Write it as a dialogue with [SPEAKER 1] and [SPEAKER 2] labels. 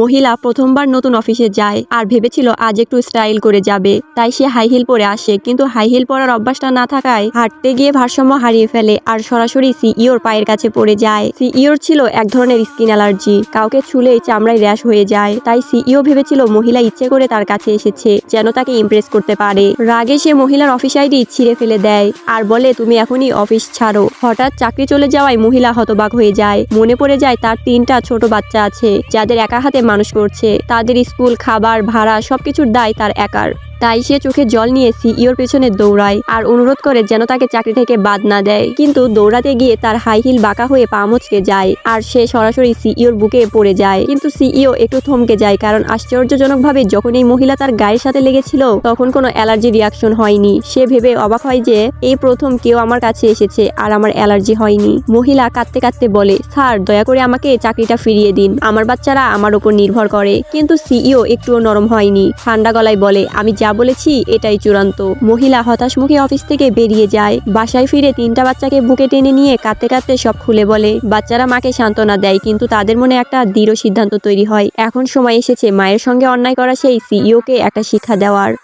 [SPEAKER 1] মহিলা প্রথমবার নতুন অফিসে যায় আর ভেবেছিল আজ একটু স্টাইল করে যাবে। তাই সে হাই হিল পরে আসে, কিন্তু হাই হিল পরার অভ্যাসটা না থাকায় হাঁটতে গিয়ে ভারসাম্য হারিয়ে ফেলে আর সরাসরি সিইওর পায়ের কাছে পড়ে যায়। সিইওর ছিল এক ধরনের স্কিন অ্যালার্জি, কাউকে ছুলেই চামড়ায় র্যাশ হয়ে যায়। তাই সিইও ভেবেছিল মহিলা ইচ্ছে করে তার কাছে এসেছে, যেন তাকে ইমপ্রেস করতে পারে। রাগে সে মহিলার অফিস আইডি ছিঁড়ে ফেলে দেয় আর বলে, তুমি এখনই অফিস ছাড়ো। হঠাৎ চাকরি চলে যাওয়ায় মহিলা হতবাক হয়ে যায়। মনে পড়ে যায় তার তিনটা ছোট বাচ্চা আছে, যাদের একা হাতে মানুষ করছে। তাদের স্কুল খাবার ভাড়া সবকিছুর দায় তার একার। তাই সে চোখে জল নিয়ে সিইওর পেছনে দৌড়ায় আর অনুরোধ করে যেন তাকে চাকরি থেকে বাদ না দেয়। কিন্তু দৌড়াতে গিয়ে তার হাই হিল বাঁকা হয়ে পা মুচকে যায় আর সে সরাসরি সিইওর বুকে পড়ে যায়। কিন্তু সিইও একটু থমকে যায় কারণ আশ্চর্যজনকভাবে যখন এই মহিলা তার গায়ের সাথে লেগেছিল, তখন কোনো অ্যালার্জি রিয়াকশন হয়নি। সে ভেবে অবাক হয় যে, এই প্রথম কেউ আমার কাছে এসেছে আর আমার অ্যালার্জি হয়নি। মহিলা কাঁদতে কাঁদতে বলে, স্যার, দয়া করে আমাকে চাকরিটা ফিরিয়ে দিন। আমার বাচ্চারা আমার উপর নির্ভর করে। কিন্তু সিইও একটুও নরম হয়নি। ঠান্ডা গলায় বলে, আমি যা বলেছি, এটাই চূড়ান্ত। মহিলা হতাশমুখী অফিস থেকে বেরিয়ে যায়। বাসায় ফিরে তিনটা বাচ্চাকে বুকে টেনে নিয়ে কাঁদতে কাঁদতে সব খুলে বলে। বাচ্চারা মাকে সান্ত্বনা দেয়, কিন্তু তাদের মনে একটা দৃঢ় সিদ্ধান্ত তৈরি হয়। এখন সময় এসেছে মায়ের সঙ্গে অন্যায় করা সেই সিইওকে একটা শিক্ষা দেওয়ার।